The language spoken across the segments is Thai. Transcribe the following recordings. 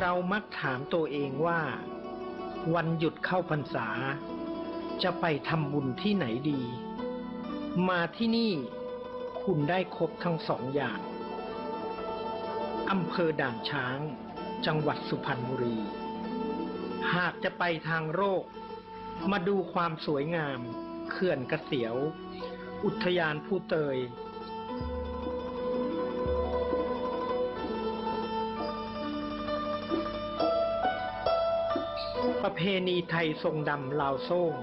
เรามักถามตัวเองว่า วันหยุดเข้าพรรษา จะไปทำบุญที่ไหนดี มาที่นี่ คุณได้ครบทั้งสองอย่าง อำเภอด่านช้าง จังหวัดสุพรรณบุรี หากจะไปทางโรค มาดูความสวยงาม เขื่อนกระเสียว อุทยานผู้เตย ประเพณีไทยทรงดำลาวโซ่ง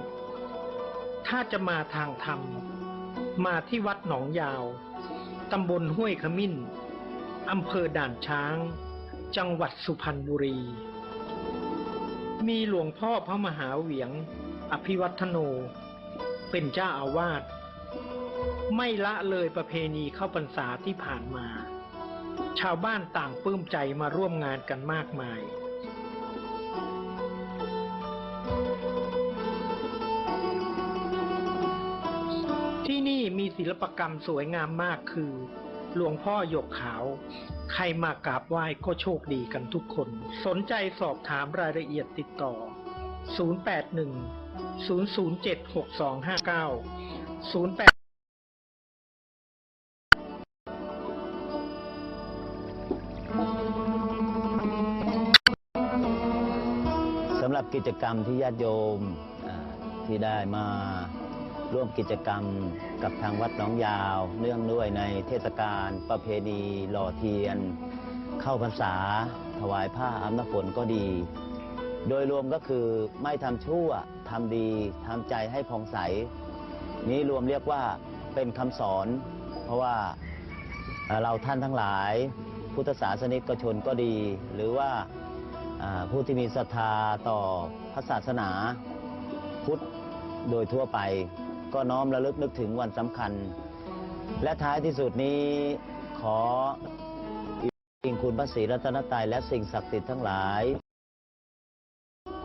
ถ้าจะมาทางธรรม มาที่วัดหนองยาว ตำบลห้วยขมิ้น อำเภอด่านช้าง จังหวัดสุพรรณบุรี มีหลวงพ่อพระมหาเหวียง อภิวัฒโน เป็นเจ้าอาวาส ไม่ละเลยประเพณีเข้าพรรษาที่ผ่านมา ชาวบ้านต่างปลื้มใจมาร่วมงานกันมากมาย ที่นี่มีศิลปกรรมสวยงามมากคือ หลวงพ่อหยกขาว ใครมากราบไหว้ก็โชคดีกันทุกคน สนใจสอบถามรายละเอียดติดต่อ 081 007 6259 08สำหรับกิจกรรมที่ญาติโยมที่ได้มา ร่วมกิจกรรมกับทางวัดหนองยาว เนื่องด้วยในเทศกาลประเพณีหล่อเทียน เข้าพรรษา ถวายผ้าอาบน้ำฝนก็ดี โดยรวมก็คือไม่ทำชั่วทำดีทำใจให้ผ่องใส นี้รวมเรียกว่าเป็นคำสอน เพราะว่าเราท่านทั้งหลาย พุทธศาสนิกชนก็ดี หรือว่าผู้ที่มีศรัทธาต่อพระศาสนาพุทธโดยทั่วไป ก็น้อมระลึกนึกถึงวันสำคัญ และท้ายที่สุดนี้ขออิงคุณพระศรีรัตนตรัยและสิ่งศักดิ์สิทธิ์ทั้งหลาย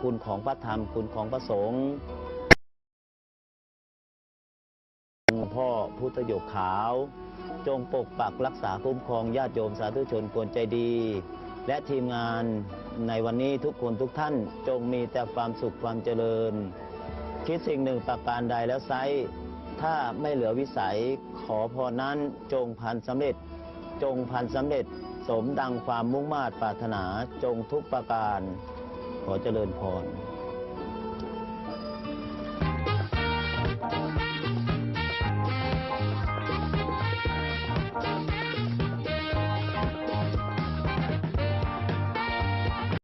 คุณของพระธรรมคุณของพระสงฆ์งพ่อพุทธโยกขาว จงปกปักรักษาคุ้มครองญาติโยมสาธุชนควรใจดี และทีมงานในวันนี้ทุกคนทุกท่านจงมีแต่ความสุขความเจริญ คิดสิ่งหนึ่งประการใดแล้วไซถ้าไม่เหลือวิสัยขอพอนั้นจงพันสำเร็จ จงพันสำเร็จ สมดังความมุ่งมา่ปรารถนาจงทุกประการ ขอเจริญพร